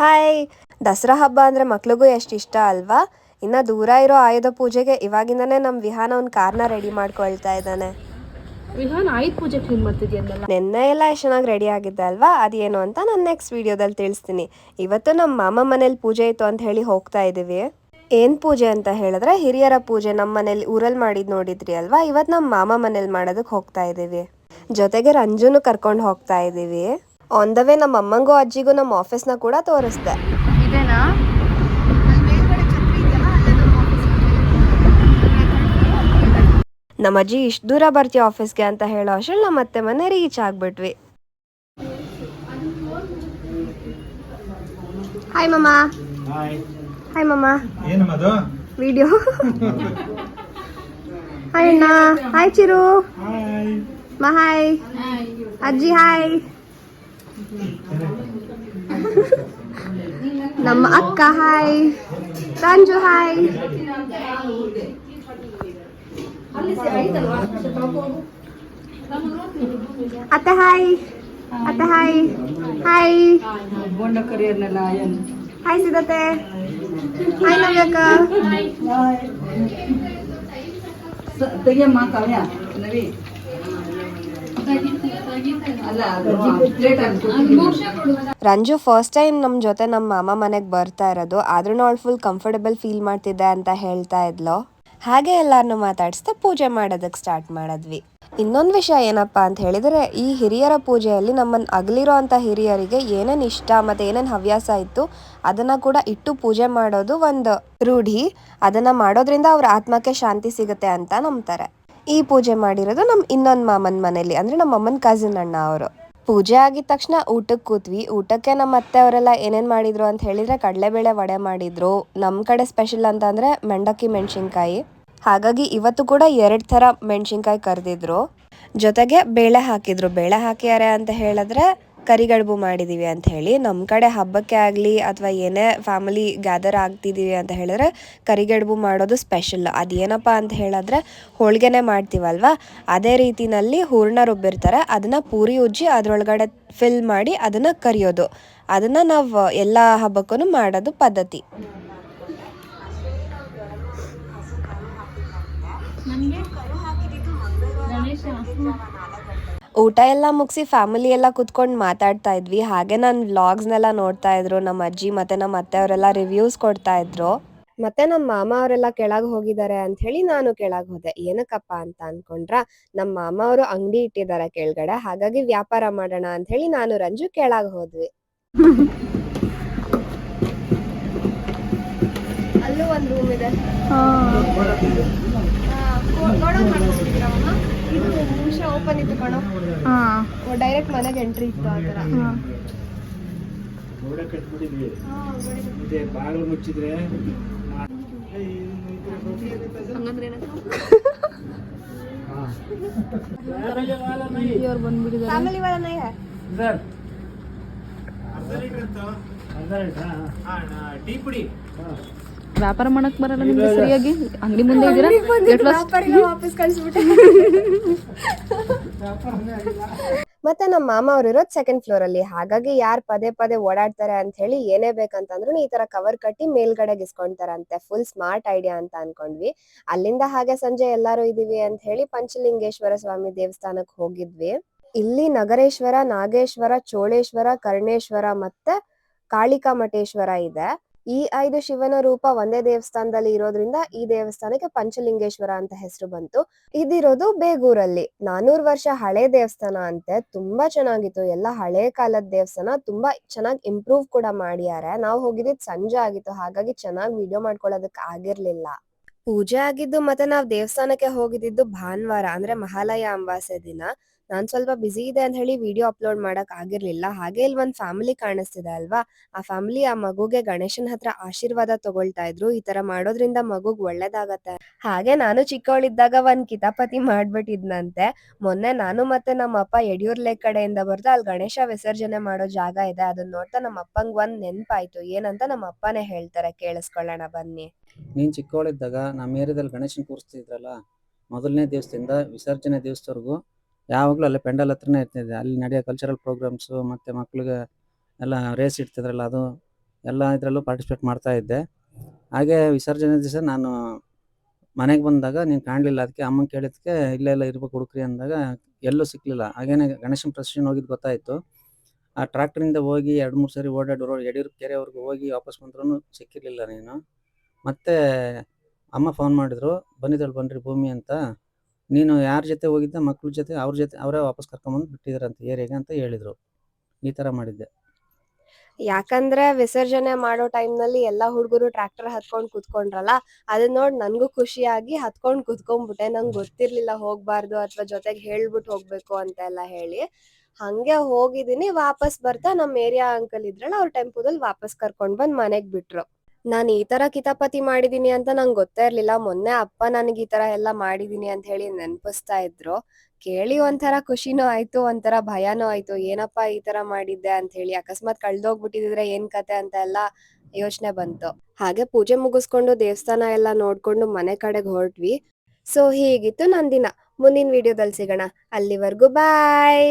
Hi. Dasara ಹಬ್ಬ ಅಂದರೆ ಮಕ್ಳಿಗೂ ಎಷ್ಟು ಇಷ್ಟ ಅಲ್ವಾ? ಇನ್ನು ದೂರ ಇರೋ ಆಯುಧ ಪೂಜೆಗೆ ಇವಾಗಿಂದನೇ ನಮ್ಮ ವಿಹಾನ ಒಂದು ಕಾರ್ನ ರೆಡಿ ಮಾಡ್ಕೊಳ್ತಾ ಇದ್ದಾನೆ. ವಿಹಾನ್ ಆಯುಧ ಪೂಜೆ ಕ್ಲೀನ್ ಮಾಡ್ತಿದ್ಯಲ್ಲ ನಿನ್ನೆ ಎಲ್ಲ ಎಷ್ಟು ಚೆನ್ನಾಗಿ ರೆಡಿ ಆಗಿದ್ದೆ ಅಲ್ವಾ? ಅದೇನು ಅಂತ ನಾನು ನೆಕ್ಸ್ಟ್ ವಿಡಿಯೋದಲ್ಲಿ ತಿಳಿಸ್ತೀನಿ. ಇವತ್ತು ನಮ್ಮ ಮಾಮ ಮನೇಲಿ ಪೂಜೆ ಇತ್ತು ಅಂತ ಹೇಳಿ ಹೋಗ್ತಾ ಇದ್ದೀವಿ ಏನು ಪೂಜೆ ಅಂತ ಹೇಳಿದ್ರೆ ಹಿರಿಯರ ಪೂಜೆ ನಮ್ಮ ಮನೇಲಿ ಊರಲ್ಲಿ ಮಾಡಿದ್ ನೋಡಿದ್ರಿ ಅಲ್ವಾ? ಇವತ್ತು ನಮ್ಮ ಮಾಮ ಮನೇಲಿ ಮಾಡೋದಕ್ಕೆ ಹೋಗ್ತಾ ಇದ್ದೀವಿ ಜೊತೆಗೆ ರಂಜುನು ಕರ್ಕೊಂಡು ಹೋಗ್ತಾ ಇದ್ದೀವಿ ಆನ್ ದ ವೇ ನಮ್ಮ ಅಮ್ಮಂಗೂ ಅಜ್ಜಿಗೂ ನಮ್ಮ ಆಫೀಸ್ನ ಕೂಡ ತೋರಿಸ್ದೆ. ಇದೇನಾ? ನಮ್ಮ ಅಜ್ಜಿ ಇಷ್ಟು ದೂರ ಬರ್ತೀವಿ ಆಫೀಸ್ಗೆ ಅಂತ ಹೇಳೋ ಅಷ್ಟು ನಮ್ಮ ಅತ್ತೆ ಮನೆ ರೀಚ್ ಆಗ್ಬಿಟ್ವಿ. ಹಾಯ್ ಮಮ್ಮ ಹಾಯ್ ಹಾಯ್ ಮಮ್ಮ ಏನಮ್ಮದು ವಿಡಿಯೋ ಹಾಯ್ ಅಣ್ಣ. ಹಾಯ್ ಚಿರು. ಹಾಯ್ ಮಾ ಹಾಯ್ ಅಜ್ಜಿ ಹಾಯ್ ನಮ್ಮ ಅಕ್ಕ ಹಾಯ್ ರಂಜು ಹಾಯ್ ಅತ್ತೆ ಹಾಯ್ ಅತ್ತೆ ಹಾಯ್ ಹಾಯ್ ಬೋಂಡ ಕರಿಯರ್ನೆಲ್ಲ ಆಯನ್ ಹಾಯ್ ಸಿದತೆ ಹಾಯ್ ನವ್ಯಕ್ಕ ತೆಗಿಯಮ್ಮ ಕಾವ್ಯ ನವಿ ಅಲ್ಲ ಅದು ಪ್ಲೇಟ್ ರಂಜು ಫಸ್ಟ್ ಟೈಮ್ ನಮ್ಮ ಜೊತೆ ನಮ್ಮ ಮಾಮ ಮನೆಗೆ ಬರ್ತಾ ಇರೋದು. ಆದ್ರೂ ಅವಳು ಫುಲ್ ಕಂಫರ್ಟಬಲ್ ಫೀಲ್ ಮಾಡ್ತಿದ್ದೆ ಅಂತ ಹೇಳ್ತಾ ಇದ್ಲು. ಹಾಗೆ ಎಲ್ಲಾರನ್ನು ಮಾತಾಡಿಸ್ತಾ ಪೂಜೆ ಮಾಡೋದಕ್ಕೆ ಸ್ಟಾರ್ಟ್ ಮಾಡಿದ್ವಿ. ಇನ್ನೊಂದು ವಿಷಯ ಏನಪ್ಪ ಅಂತ ಹೇಳಿದ್ರೆ, ಈ ಹಿರಿಯರ ಪೂಜೆಯಲ್ಲಿ ನಮ್ಮನ್ನು ಅಗಲಿರೋ ಅಂತ ಹಿರಿಯರಿಗೆ ಏನೇನು ಇಷ್ಟ ಮತ್ತೆ ಏನೇನು ಹವ್ಯಾಸ ಇತ್ತು, ಅದನ್ನ ಕೂಡ ಇಟ್ಟು ಪೂಜೆ ಮಾಡೋದು ಒಂದು ರೂಢಿ. ಅದನ್ನ ಮಾಡೋದ್ರಿಂದ ಅವ್ರ ಆತ್ಮಕ್ಕೆ ಶಾಂತಿ ಸಿಗುತ್ತೆ ಅಂತ ನಂಬ್ತಾರೆ. ಈ ಪೂಜೆ ಮಾಡಿರೋದು ನಮ್ಮ ಇನ್ನೊಂದು ಮಾಮನ ಮನೇಲಿ, ಅಂದರೆ ನಮ್ಮ ಅಮ್ಮನ ಕಸಿನ್ ಅಣ್ಣ ಅವರು. ಪೂಜೆ ಆಗಿದ ತಕ್ಷಣ ಊಟಕ್ಕೆ ಕೂತ್ವಿ. ಊಟಕ್ಕೆ ನಮ್ಮ ಅತ್ತೆ ಅವರೆಲ್ಲ ಏನೇನು ಮಾಡಿದ್ರು ಅಂತ ಹೇಳಿದರೆ ಕಡಲೆಬೇಳೆ ವಡೆ ಮಾಡಿದ್ರು. ನಮ್ಮ ಕಡೆ ಸ್ಪೆಷಲ್ ಅಂತ ಅಂದರೆ ಮೆಂಡಕ್ಕಿ ಮೆಣಸಿನ್ಕಾಯಿ. ಹಾಗಾಗಿ ಇವತ್ತು ಕೂಡ ಎರಡು ಥರ ಮೆಣಸಿನ್ಕಾಯಿ ಕರೆದಿದ್ರು. ಜೊತೆಗೆ ಬೇಳೆ ಹಾಕಿದ್ರು. ಬೇಳೆ ಹಾಕ್ಯಾರೆ ಅಂತ ಹೇಳಿದ್ರೆ ಕರಿಗಡುಬು ಮಾಡಿದೀವಿ ಅಂತ ಹೇಳಿ. ನಮ್ಮ ಕಡೆ ಹಬ್ಬಕ್ಕೆ ಆಗಲಿ ಅಥವಾ ಏನೇ ಫ್ಯಾಮಿಲಿ ಗ್ಯಾದರ್ ಆಗ್ತಿದ್ದೀವಿ ಅಂತ ಹೇಳಿದ್ರೆ ಕರಿಗಡುಬು ಮಾಡೋದು ಸ್ಪೆಷಲ್ ಅದೇನಪ್ಪ ಅಂತ ಹೇಳಿದ್ರೆ ಹೋಳಿಗೆನೇ ಮಾಡ್ತೀವಲ್ವ? ಅದೇ ರೀತಿನಲ್ಲಿ ಹೂರ್ಣ ರುಬ್ಬಿರ್ತಾರೆ ಅದನ್ನು ಪೂರಿ ಉಜ್ಜಿ ಅದರೊಳಗಡೆ ಫಿಲ್ ಮಾಡಿ ಅದನ್ನು ಕರಿಯೋದು. ಅದನ್ನು ನಾವು ಎಲ್ಲ ಹಬ್ಬಕ್ಕೂ ಮಾಡೋದು ಪದ್ಧತಿ. ಊಟ ಎಲ್ಲ ಮುಗಿಸಿ ಫ್ಯಾಮಿಲಿ ಎಲ್ಲ ಕುತ್ಕೊಂಡು ಮಾತಾಡ್ತಾ ಇದ್ವಿ. ಹಾಗೆ ನಾನು ವ್ಲಾಗ್ಸ್ನೆಲ್ಲ ನೋಡ್ತಾ ಇದ್ರು. ನಮ್ಮ ಅಜ್ಜಿ ಮತ್ತೆ ನಮ್ಮ ಅತ್ತೆ ಅವರೆಲ್ಲ ರಿವ್ಯೂಸ್ ಕೊಡ್ತಾ ಇದ್ರು. ಮತ್ತೆ ನಮ್ಮ ಮಾಮ ಅವರೆಲ್ಲ ಕೆಳಗೆ ಹೋಗಿದ್ದಾರೆ ಅಂತ ಹೇಳಿ ನಾನು ಕೆಳಗ್ ಹೋದೆ. ಏನಕ್ಕಪ್ಪ ಅಂತ ಅನ್ಕೊಂಡ್ರ ನಮ್ಮ ಮಾಮ ಅವರು ಅಂಗಡಿ ಇಟ್ಟಿದ್ದಾರೆ ಕೆಳಗಡೆ ಹಾಗಾಗಿ ವ್ಯಾಪಾರ ಮಾಡೋಣ ಅಂತ ಹೇಳಿ ನಾನು ರಂಜು ಕೆಳಗ್ ಹೋದ್ವಿ. ಅಲ್ಲೂ ಒಂದು ರೂಮ್ ಇದೆ. ಇದು ನಿಮಿಷ ಓಪನ್ ಇತ್ತು ಕಣೋ. ಹಾಂ. ಡೈರೆಕ್ಟ್ ಮನೆಗೆ ಎಂಟ್ರಿ ಇತ್ತು ಆ ತರ ಗೋಡೆ ಕಟ್ಬಿಟ್ಟಿದ್ವಿ ಇದೆ ಬಾಗಿಲು ಮುಚ್ಚಿದ್ರೆ ಇವ್ರು ಬಂದ್ಬಿಟ್ಟಿದ್ದಾರೆ ಫ್ಯಾಮಿಲಿ ವಾಲ ನಾಯಿ ಸರ್ ಟೀ ಪುಡಿ ವ್ಯಾಪಾರ ಮಾಡಕ್ ಬರಲ್ಲ ನಿಮ್ಗೆ ಸರಿಯಾಗಿ? ಅಂಗಡಿ ಮುಂದೆ ಇದ್ದೀರಾ. ವಾಪಸ್ ಕಳಿಸ್ಬಿಟ್ಟೆ. ಮತ್ತೆ ನಮ್ಮ ಮಾಮ ಅವ್ರು ಇರೋದು ಸೆಕೆಂಡ್ ಫ್ಲೋರ್ ಅಲ್ಲಿ. ಹಾಗಾಗಿ ಯಾರ್ ಪದೇ ಪದೇ ಓಡಾಡ್ತಾರೆ ಅಂತ ಹೇಳಿ ಏನೇ ಬೇಕಂತಂದ್ರು ಈ ತರ ಕವರ್ ಕಟ್ಟಿ ಮೇಲ್ಗಡೆ ಇಸ್ಕೊಂತಾರಂತೆ. ಫುಲ್ ಸ್ಮಾರ್ಟ್ ಐಡಿಯಾ ಅಂತ ಅನ್ಕೊಂಡ್ವಿ. ಅಲ್ಲಿಂದ ಹಾಗೆ ಸಂಜೆ ಎಲ್ಲಾರು ಇದೀವಿ ಅಂತ ಹೇಳಿ ಪಂಚಲಿಂಗೇಶ್ವರ ಸ್ವಾಮಿ ದೇವಸ್ಥಾನಕ್ ಹೋಗಿದ್ವಿ. ಇಲ್ಲಿ ನಗರೇಶ್ವರ ನಾಗೇಶ್ವರ ಚೋಳೇಶ್ವರ ಕರ್ಣೇಶ್ವರ ಮತ್ತೆ ಕಾಳಿಕಾ ಮಠೇಶ್ವರ ಇದೆ. ಈ ಐದು ಶಿವನ ರೂಪ ಒಂದೇ ದೇವಸ್ಥಾನದಲ್ಲಿ ಇರೋದ್ರಿಂದ ಈ ದೇವಸ್ಥಾನಕ್ಕೆ ಪಂಚಲಿಂಗೇಶ್ವರ ಅಂತ ಹೆಸರು ಬಂತು. ಇದಿರೋದು ಬೇಗೂರಲ್ಲಿ. ನಾನೂರು ವರ್ಷ ಹಳೆ ದೇವಸ್ಥಾನ ಅಂತೆ, ತುಂಬಾ ಚೆನ್ನಾಗಿತ್ತು. ಎಲ್ಲ ಹಳೆ ಕಾಲದ ದೇವಸ್ಥಾನ, ತುಂಬಾ ಚೆನ್ನಾಗಿ ಇಂಪ್ರೂವ್ ಕೂಡ ಮಾಡ್ಯಾರೆ. ನಾವು ಹೋಗಿದ್ದಿದ್ ಸಂಜೆ ಆಗಿತ್ತು, ಹಾಗಾಗಿ ಚೆನ್ನಾಗಿ ವಿಡಿಯೋ ಮಾಡ್ಕೊಳ್ಳೋದಕ್ ಆಗಿರ್ಲಿಲ್ಲ. ಪೂಜೆ ಆಗಿದ್ದು ಮತ್ತೆ ನಾವ್ ದೇವಸ್ಥಾನಕ್ಕೆ ಹೋಗಿದ್ದು ಭಾನುವಾರ, ಅಂದ್ರೆ ಮಹಾಲಯ ಅಮಾವಾಸ್ಯೆ ದಿನ. ನಾನ್ ಸ್ವಲ್ಪ ಬಿಸಿ ಇದೆ ಅಂತ ಹೇಳಿ ವಿಡಿಯೋ ಅಪ್ಲೋಡ್ ಮಾಡಕ್ ಆಗಿರ್ಲಿಲ್ಲ. ಹಾಗೆ ಇಲ್ಲಿ ಒಂದ್ ಫ್ಯಾಮಿಲಿ ಕಾಣಿಸ್ತಿದೆ ಅಲ್ವಾ? ಆ ಫ್ಯಾಮಿಲಿ ಆ ಮಗುಗೆ ಗಣೇಶನ್ ಹತ್ರ ಆಶೀರ್ವಾದ ತಗೊಳ್ತಾ ಇದ್ರು. ಈ ತರ ಮಾಡೋದ್ರಿಂದ ಮಗುಗ್ ಒಳ್ಳೇದಾಗತ್ತೆ. ಹಾಗೆ ನಾನು ಚಿಕ್ಕವಳಿದ್ದಾಗ ಒಂದ್ ಕಿತಾಪತಿ ಮಾಡ್ಬಿಟ್ಟಿದ್ನಂತೆ. ಮೊನ್ನೆ ನಾನು ಮತ್ತೆ ನಮ್ಮ ಅಪ್ಪ ಯಡಿಯೂರ್ಲೆ ಕಡೆಯಿಂದ ಬರ್ತಾ ಅಲ್ಲಿ ಗಣೇಶ ವಿಸರ್ಜನೆ ಮಾಡೋ ಜಾಗ ಇದೆ. ಅದನ್ನ ನೋಡ್ತಾ ನಮ್ಮ ಅಪ್ಪಂಗ್ ಒಂದ್ ನೆನ್ಪಾಯ್ತು. ಏನಂತ ನಮ್ಮ ಅಪ್ಪನೇ ಹೇಳ್ತಾರೆ. ಕೇಳಿಸ್ಕೊಳ್ಳೋಣ, ಬನ್ನಿ. ನೀನ್ ಚಿಕ್ಕವಳಿದ್ದಾಗ ನಮ್ಮ ಏರಿಯಾದಲ್ಲಿ ಗಣೇಶನ್ ಕೂರಿಸ್ತಿದ್ರಲ್ಲ? ಮೊದಲನೇ ದಿವಸದಿಂದ ವಿಸರ್ಜನೆ ದಿವಸದವರೆಗೂ ಯಾವಾಗಲೂ ಅಲ್ಲೇ ಪೆಂಡಲ್ ಹತ್ರನೇ ಇರ್ತಿದ್ದೆ. ಅಲ್ಲಿ ನಡೆಯೋ ಕಲ್ಚರಲ್ ಪ್ರೋಗ್ರಾಮ್ಸು ಮತ್ತು ಮಕ್ಳಿಗೆ ಎಲ್ಲ ರೇಸ್ ಇಡ್ತಿದ್ರಲ್ಲ, ಅದು ಎಲ್ಲ ಇದರಲ್ಲೂ ಪಾರ್ಟಿಸಿಪೇಟ್ ಮಾಡ್ತಾ ಇದ್ದೆ. ಹಾಗೆ ವಿಸರ್ಜನೆ ದಿವಸ ನಾನು ಮನೆಗೆ ಬಂದಾಗ ನೀನು ಕಾಣಲಿಲ್ಲ, ಅದಕ್ಕೆ ಅಮ್ಮನ ಕೇಳಿದ್ದಕ್ಕೆ ಇಲ್ಲೇ ಎಲ್ಲ ಇರ್ಬೇಕು ಹುಡುಕ್ರಿ ಅಂದಾಗ ಎಲ್ಲೂ ಸಿಕ್ಕಲಿಲ್ಲ ಹಾಗೇನೆ ಗಣೇಶನ ಪ್ರೊಸೆಷನ್ ಹೋಗಿದ್ದು ಗೊತ್ತಾಯಿತು. ಆ ಟ್ರ್ಯಾಕ್ಟ್ರಿಂದ ಹೋಗಿ ಎರಡು ಮೂರು ಸರಿ ಓಡಾಡಿ ರೋ ಯಡಿಯೂರು ಕೆರೆವರೆಗೂ ಹೋಗಿ ವಾಪಸ್ ಬಂದ್ರೂ ಸಿಕ್ಕಿರಲಿಲ್ಲ ನೀನು. ಮತ್ತೆ ಅಮ್ಮ ಫೋನ್ ಮಾಡಿದ್ರು ಬಂದಿದ್ದಾಳೆ ಬನ್ನಿರಿ ಭೂಮಿ ಅಂತ. ನೀನು ಯಾರ ಜೊತೆ ಹೋಗಿದ್ದೆ, ಮಕ್ಳ ಜೊತೆ, ಅವ್ರ ಜೊತೆ, ಅವರೇ ವಾಪಸ್ ಕರ್ಕೊಂಬಂದು ಅಂತ ಏರಿಯಾಗೆ ಅಂತ ಹೇಳಿದ್ರು. ಈ ಥರ ಮಾಡಿದ್ದೆ. ಯಾಕಂದ್ರೆ ವಿಸರ್ಜನೆ ಮಾಡೋ ಟೈಮ್ನಲ್ಲಿ ಎಲ್ಲಾ ಹುಡುಗರು ಟ್ರ್ಯಾಕ್ಟರ್ ಹತ್ಕೊಂಡ್ ಕುತ್ಕೊಂಡ್ರಲ್ಲ ಅದನ್ನ ನೋಡ್ ನನ್ಗೂ ಖುಷಿಯಾಗಿ ಹತ್ಕೊಂಡ್ ಕುತ್ಕೊಂಡ್ಬಿಟ್ಟೆ ನಂಗೆ ಗೊತ್ತಿರ್ಲಿಲ್ಲ ಹೋಗ್ಬಾರ್ದು ಅಥವಾ ಜೊತೆಗೆ ಹೇಳ್ಬಿಟ್ಟು ಹೋಗ್ಬೇಕು ಅಂತ ಎಲ್ಲ ಹೇಳಿ. ಹಂಗೆ ಹೋಗಿದೀನಿ, ವಾಪಸ್ ಬರ್ತಾ ನಮ್ ಏರಿಯಾ ಅಂಕಲ್ ಇದ್ರಲ್ಲ, ಅವ್ರ ಟೆಂಪೋದಲ್ಲಿ ವಾಪಸ್ ಕರ್ಕೊಂಡ್ ಬಂದ್ ಮನೆಗ್ ಬಿಟ್ರು. ನಾನ್ ಈ ತರ ಕಿತಾಪತಿ ಮಾಡಿದೀನಿ ಅಂತ ನಂಗ್ ಗೊತ್ತೇ ಇರ್ಲಿಲ್ಲ. ಮೊನ್ನೆ ಅಪ್ಪ ನನಗೆ ಈ ತರ ಎಲ್ಲ ಮಾಡಿದೀನಿ ಅಂತ ಹೇಳಿ ನೆನ್ಪಿಸ್ತಾ ಇದ್ರು. ಕೇಳಿ ಒಂಥರ ಖುಷಿನೂ ಆಯ್ತು, ಒಂಥರ ಭಯನೂ ಆಯ್ತು. ಏನಪ್ಪಾ ಈ ತರ ಮಾಡಿದ್ದೆ ಅಂತ ಹೇಳಿ. ಅಕಸ್ಮಾತ್ ಕಳ್ದೋಗ್ಬಿಟ್ಟಿದ್ರೆ ಏನ್ ಕತೆ ಅಂತ ಎಲ್ಲ ಯೋಚನೆ ಬಂತು. ಹಾಗೆ ಪೂಜೆ ಮುಗಿಸ್ಕೊಂಡು ದೇವಸ್ಥಾನ ಎಲ್ಲ ನೋಡ್ಕೊಂಡು ಮನೆ ಕಡೆಗೆ ಹೊರಟ್ವಿ. ಸೊ ಹೀಗಿತ್ತು ನನ್ ದಿನ ಮುಂದಿನ ವಿಡಿಯೋದಲ್ಲಿ ಸಿಗೋಣ. ಅಲ್ಲಿವರೆಗೂ ಬಾಯ್!